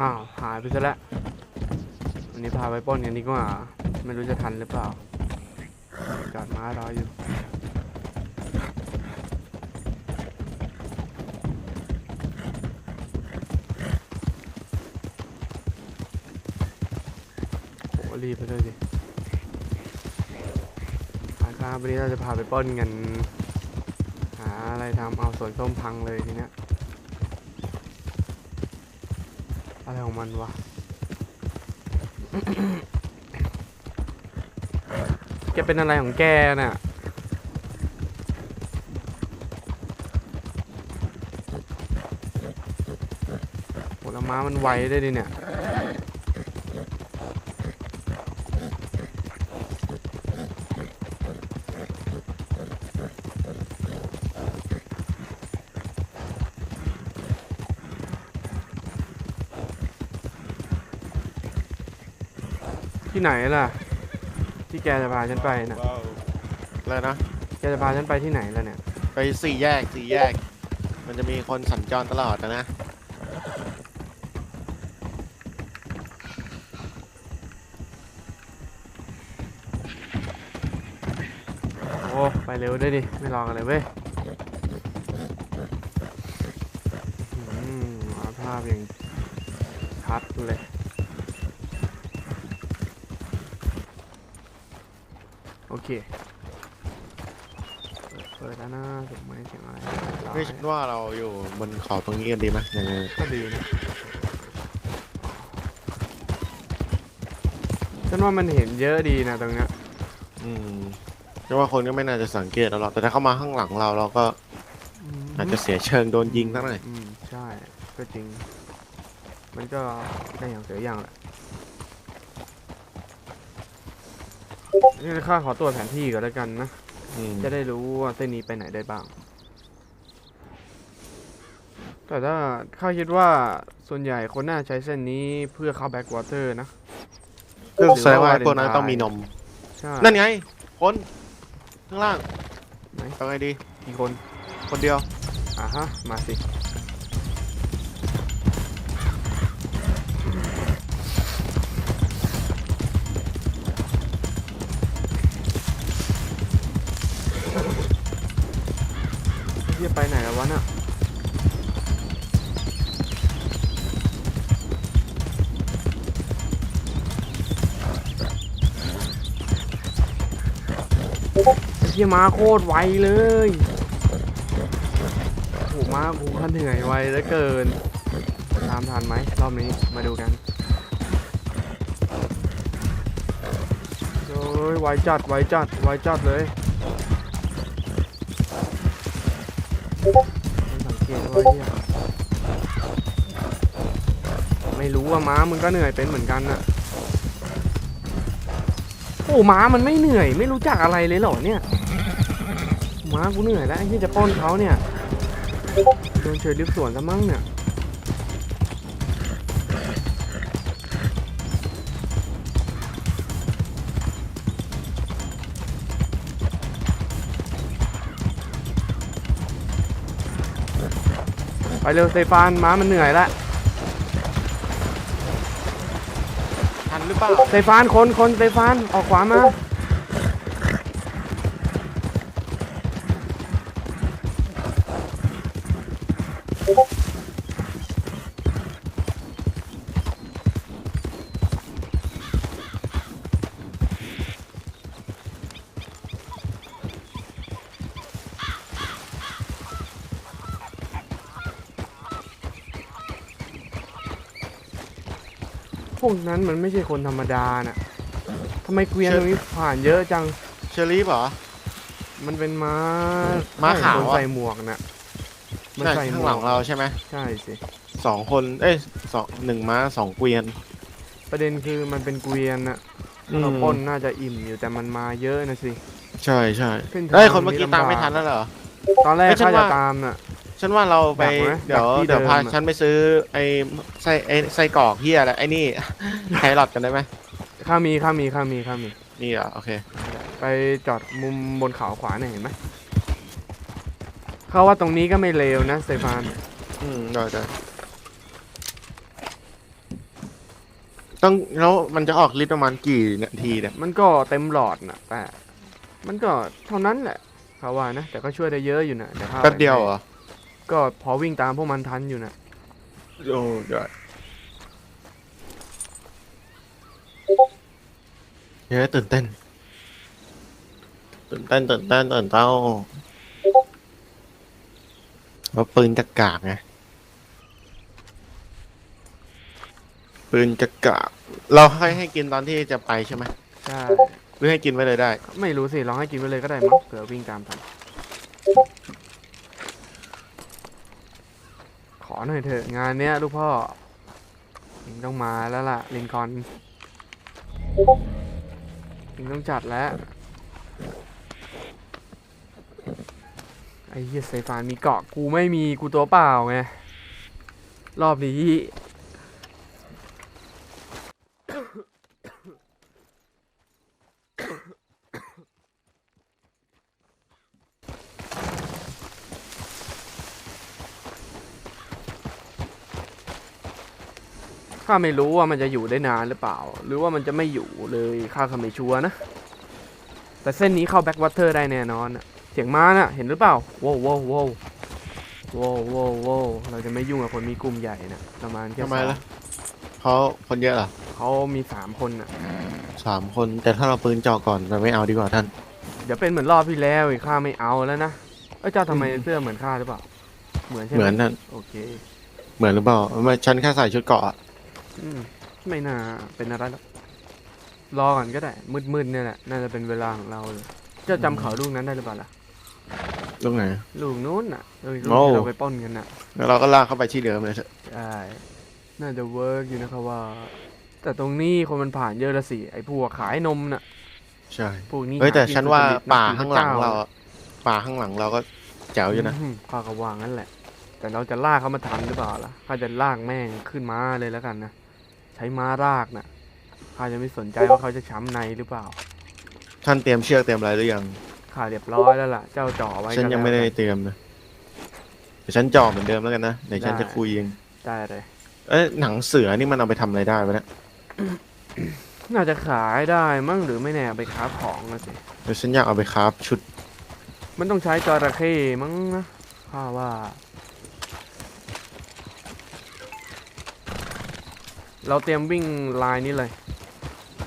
อ้าว หายไปซะแล้ววันนี้พาไปปล้นกันดีกว่า ไม่รู้จะทันหรือเปล่าจอดม้ารออยู่โหรีบไปเลยดิอาครับวันนี้เราจะพาไปปล้นกัน หาอะไรทำเอาสวนส้มพังเลยทีเนี้ย อะไรของมันวะ แกเป็นอะไรของแกน่ะโหแล้วม้ามันไวได้ดิเนี่ย ไหนล่ะ ที่แกจะพาฉันไปน่ะอะไรนะ แกจะพาฉันไปที่ไหนล่ะเนี่ย ไปสี่แยกสี่แยก มันจะมีคนสัญจรตลอดนะนะโอ้ ไปเร็วด้วยดิ ไม่รอกันเลยเว้ยอืมเอาภาพอย่างชัดเลย โอเคเปิดแล้วนะถูกไหมเสียงอะไรไม่ฉันว่าเราอยู่บนเขาตรงนี้กันดีไหมยังไงก็ดีนะฉันว่ามันเห็นเยอะดีนะตรงเนี้ยอืมเพราะว่าคนก็ไม่น่าจะสังเกตเราหรอกแต่ถ้าเข้ามาข้างหลังเราเราก็อาจจะเสียเชิงโดนยิงทั้งหน่อยอืมใช่ก็จริง มันก็ได้อย่างเสียอย่างแหละ นี่ข้าขอตรวจแผนที่ก่อนแล้วกันนะอืมจะได้รู้ว่าเส้นนี้ไปไหนได้บ้าง แต่ถ้าข้าคิดว่าส่วนใหญ่คนน่าใช้เส้นนี้เพื่อเข้าแบ็กวอเตอร์นะก็แสดงว่าไอ้พวกนั้นต้องมีนมใช่นั่นไง คนข้างล่างไหนเอาไงดีกี่คน คนเดียว อะฮะ มาสิ เฮียไปไหนแล้ววะน่ะเฮียมาโคตรไวเลยโอ้โหมากูขันเหนื่อยไวเหลือเกิน ตามทันไหมรอบนี้มาดูกันโอ้ยไวจัดไวจัดไวจัดเลย วะเฮียไม่รู้ว่าม้ามึงก็เหนื่อยเป็นเหมือนกันน่ะโอ้ม้ามันไม่เหนื่อย ไม่รู้จักอะไรเลยเหรอเนี่ยม้ากูเหนื่อยแล้วไอ้ที่จะป้อนเขาเนี่ยโดนเฉยลิฟสวนซะมั้งเนี่ย ไปเร็วสเตฟานม้ามันเหนื่อยแล้วทันหรือเปล่าสเตฟานคนคนสเตฟานออกขวามา วกนั้นมันไม่ใช่คนธรรมดาน่ะทำไมเกวียนตรงนี้ผ่านเยอะจัง เชอรี่เหรอ มันเป็นม้าม้าขาวคนอะใส่หมวกน่ะ มันใช่ใส่หมข้างวหลักงเราใช่ไหมใช่สิ สองคนเอ้ยสองหนึ่งม้าสองเกวียน ประเด็นคือมันเป็นเกวียนน่ะอืมเราปล้นน่าจะอิ่มอยู่แต่มันมาเยอะนะสิ ใช่ใช่ขึ้นทาง เอ้ยคนเมื่อกี้นี้ลำบากตามไม่ทันแล้วเหรอ ตอนแรกเอ้ยฉันข้าจะว่าตามน่ะ ฉันว่าเราไปดักไหมเดี๋ยวดักที่เดี๋ยวเดิมพาอะ ฉันไปซื้อไอ้ไส้ไอ้ไส้กรอกเฮียอะไรไอ้นี่ไครอทกันได้ไหมข้ามีข้ามีข้ามีข้ามี นี่เหรอโอเค ไปจอดมุมบนเขาขวาเนี่ยเห็นไหม เขาว่าตรงนี้ก็ไม่เลวนะสเตฟาน อืมได้ได้ต้องแล้วมันจะออกฤทธิ์ประมาณกี่นาทีเนี่ยมันก็เต็มหลอดนะแต่ มันก็เท่านั้นแหละเขาว่านะ แต่ก็ช่วยได้เยอะอยู่นะเดี๋ยวข้าแป๊บเดียวเหรอ ก็พอวิ่งตามพวกมันทันอยู่นะโอ้ยอดเฮ้ยตื่นเต้น ตื่นเต้นตื่นเต้นตื่นเต้าว่าปืนกระกากไงปืนกระกากเราให้ให้กินตอนที่จะไปใช่ไหมใช่หรือให้กินไว้เลยได้ ไม่รู้สิลองให้กินไปเลยก็ได้มั้งเผื่อวิ่งตามทันข อหน่อยเถอะงานเนี้ยลูกพ่อเองต้องมาแล้วล่ะลินคอนเองต้องจัดแล้วไอ้เหี้ยไซฟานมีเกาะกูไม่มีกูตัวเปล่าไงรอบนี้าไม่รู้ว่ามันจะอยู่ได้นานหรือเปล่า หรือว่ามันจะไม่อยู่เลยข้าก็ไม่ชัวร์นะ แต่เส้นนี้เข้าแบ็กวอเตอร์ได้แน่นอนน่ะเสียงม้าน่ะ เห็นหรือเปล่าว้าวว้าวว้าวว้าวว้าวว้าวเราจะไม่ยุ่งกับคนมีกลุ่มใหญ่นะประมาณแค่ทำไมสองล่ะเขาคนเยอะเหรอเขามีสามคนน่ะ สามคนแต่ถ้าเราปืนจ่อก่อนเราไม่เอาดีกว่าท่าน เดี๋ยวเป็นเหมือนรอบที่แล้วอีกข้าไม่เอาแล้วนะเอ้ยเจ้าทำไมอืมเสื้อเหมือนข้าหรือเปล่า เหมือนใช่ไหมเหมือนท่านโอเค เหมือนหรือเปล่าไม่ฉันแค่ใส่ชุดเกราะอะ อืมไม่น่าเป็นอะไรหรอกรอก่อนก็ได้ มืดๆเนี่ยแหละ น่าจะเป็นเวลาของเราเลยเจ้าจำเขาลูกนั้นได้หรือเปล่าล่ะ ตรงไหน ลูกนู้นน่ะลูกโอ้ที่เราไปปล้นกันน่ะ แล้วเราก็ลากเข้าไปที่เดิมเลยเถอะใช่น่าจะเวิร์กอยู่นะครับว่า แต่ตรงนี้คนมันผ่านเยอะละสิ ไอ้พวกขายนมน่ะ ใช่พวกนี้เฮ้ยแต่หกิฉันว่าสุจริตนับป่าถือข้างหลังพะจ้เราอะป่าข้างหลังเราก็แจ๋วอยู่นะมข้าก็ว่างั้นแหละ แต่เราจะลากเขามาทันหรือเปล่าล่ะข้าจะลากแม่งขึ้นม้าเลยแล้วกันนะ ใช้ม้ารากน่ะข้าจะไม่สนใจว่าเขาจะช้ำในหรือเปล่า ท่านเตรียมเชือกเตรียมอะไรหรือยัง ข้าเรียบร้อยแล้วล่ะ เจ้าจ่อไว้ฉันก็ยังไม่ได้แล้วกันเตรียมนะเดี๋ยวฉันจ่อเหมือนเดิมแล้วกันนะเดี๋ยวฉันได้ จะคุยเองได้เลย เอ้ยหนังเสือนี่มันเอาไปทำอะไรได้วะเนี่ยน่าจะขายได้มั้งหรือไม่แน่เอาไปค้าของนะสิ เดี๋ยวฉันอยากเอาไปคราฟชุดมันต้องใช้จระเข้มั้งนะข้าว่า เราเตรียมวิ่งลายนี้เลย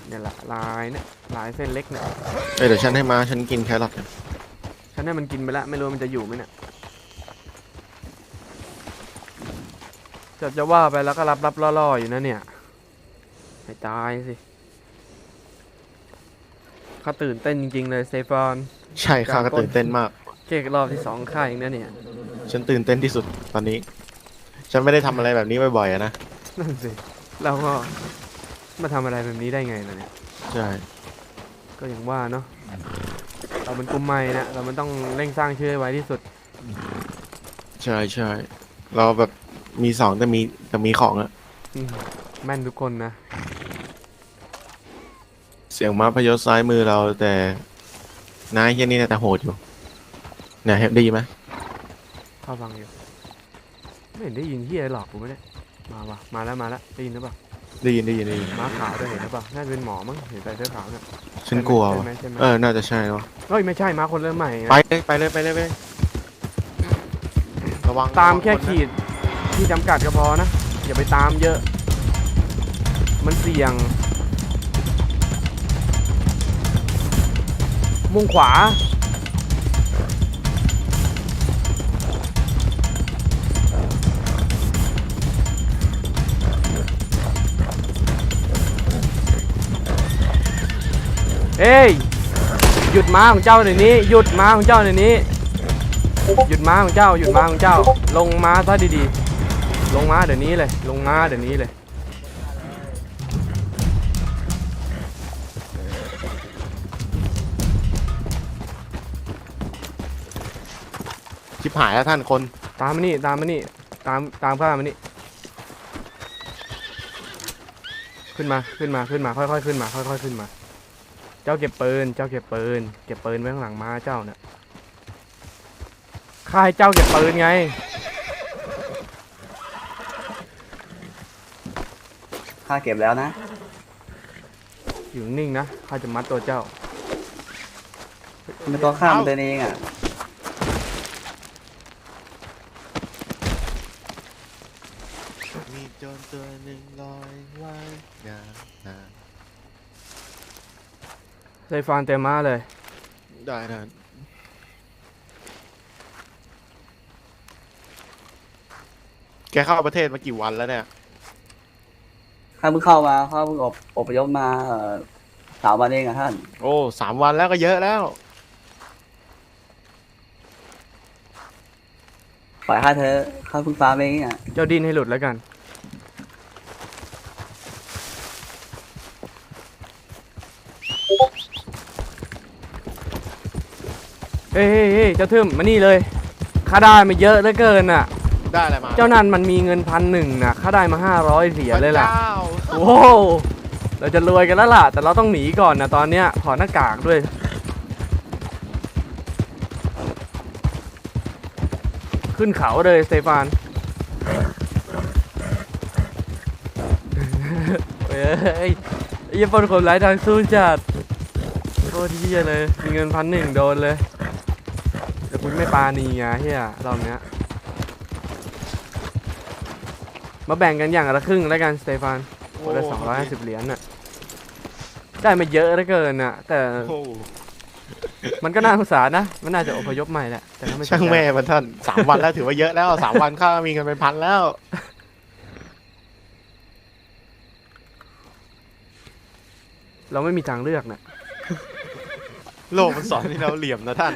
เนี่ยแหละลายเนี่ยลายเส้นเล็กเนี่ยเอ้ยเดี๋ยวฉันให้ม้าฉันกินแครอทเนี่ยฉันให้มันกินไปแล้วไม่รู้มันจะอยู่ไหมเนี่ยจะจะว่าไปแล้วก็รับรับล่อๆอยู่นะเนี่ยให้ตายสิข้าตื่นเต้นจริงๆเลยสเตฟานใช่ข้าก็ตื่นเต้นมากเก๊กรอบที่สองข้าเองนะเนี่ยฉันตื่นเต้นที่สุดตอนนี้ ฉันไม่ได้ทำอะไรแบบนี้บ่อยๆอะนะนั่นสิ เราก็มาทำอะไรแบบนี้ได้ไงล่ะเนี่ย ใช่ ก็อย่างว่าเนาะ เราเป็นกลุ่มใหม่นะ เรามันต้องเร่งสร้างชื่อให้ไว้ที่สุด ใช่ใช่เราแบบมีสองแต่มีแต่มีของอะอืมแม่นทุกคนนะ เสียงม้าพยศซ้ายมือเราแต่นายเฮียนี่น่าจะโหดอยู่เนี่ยได้ยินไหมเข้าฟังอยู่ ไม่เห็นได้ยินที่อะไรหรอกกูไม่ได้ มาว่ะมาแล้วมาแล้วได้ยินหรือเปล่าได้ยินได้ยินได้ยินม้าขาวด้วยเห็นหรือเปล่าน่าจะเป็นหมอมั้งเห็นใส่เสื้อขาวเนี่ยฉันกลัวใช่ว่ะไหมใช่ไหมเออน่าจะใช่วะเฮ้ยไม่ใช่ม้าคนเริ่มใหม่นะไปเลยไปเลยไปเลยไปเลยระวังตามแค่ระวังนนะขีดที่จำกัดก็พอนะอย่าไปตามเยอะ มันเสี่ยง มุ่งขวา เอ้ยหยุดม้าของเจ้าเดี๋ยวนี้ หยุดม้าของเจ้าเดี๋ยวนี้ หยุดม้าของเจ้า หยุดม้าของเจ้า ลงม้าซะดีๆ ลงม้าเดี๋ยวนี้เลย ลงม้าเดี๋ยวนี้เลย ชิบหายแล้วท่านคน ตามมานี่ ตามมานี่ ตามตามข้ามานี่ ขึ้นมา ขึ้นมา ขึ้นมา ค่อยๆ ขึ้นมา ค่อยๆ ขึ้นมา เจ้าเก็บปืน เจ้าเก็บปืน เก็บปืนไว้ข้างหลังม้าเจ้าเนี่ยข้าให้เจ้าเก็บปืนไง ข้าเก็บแล้วนะ อยู่นิ่งๆนะ ข้าจะมัดตัวเจ้า มันเป็นตัวข้ามมันเดินเองอะ มีโจรตัวหนึ่งลอยว่ายน้ำน้ ไซฟานเต็มมาเลยำได้ท่านแกเข้าประเทศมากี่วันแล้วเนี่ย ข้าเพิ่งเข้ามาเขาเพิ่งอบอพยพมาเอ่อสามวันเองอะท่าน โอ้สามวันแล้วก็เยอะแล้ว ปล่อยข้าเธอะข้าเพิ่งฟ้าเองอะเจ้าดินให้หลุดแล้วกัน เฮ้ยเฮ้ยเฮ้ยเจ้าทึมมานี่เลยข้าได้มาเยอะเหลือเกินน่ะ ได้อะไรมาเจ้านันมันมีเงินพันหนึ่งน่ะข้าได้มาห้าร้อยเหรียญเลยล่ะ พรจ้าโอ้โหเราจะรวยกันแล้วล่ะ แต่เราต้องหนีก่อนนะตอนเนี้ยถอดหน้ากากด้วย ขึ้นเขาเลยสเตฟานเฮ้ยไอ้ยี่ปนคนร้ายทางสู้จัดโคตรเฮียเลย มีเงินพันหนึ่งโดนเลยแต่คุณ ไม่ปานีไงเฮียรอบเนี้ย มาแบ่งกันอย่างละครึ่งแล้วกันสเตฟานคนละสองร้อยห้าสิบเหรียญน่ะ ได้มาเยอะเหลือเกินน่ะ แต่โอ้มันก็น่าสงสารนะ มันน่าจะอพยพใหม่แหละ แต่ถ้าไม่ช่างแม่มันท่านสามวันแล้วถือว่าเยอะแล้วสามวันข้ามีเงินเป็นพันแล้ว เราไม่มีทางเลือกน่ะ โลกมันสอนให้เราเหลี่ยมนะท่าน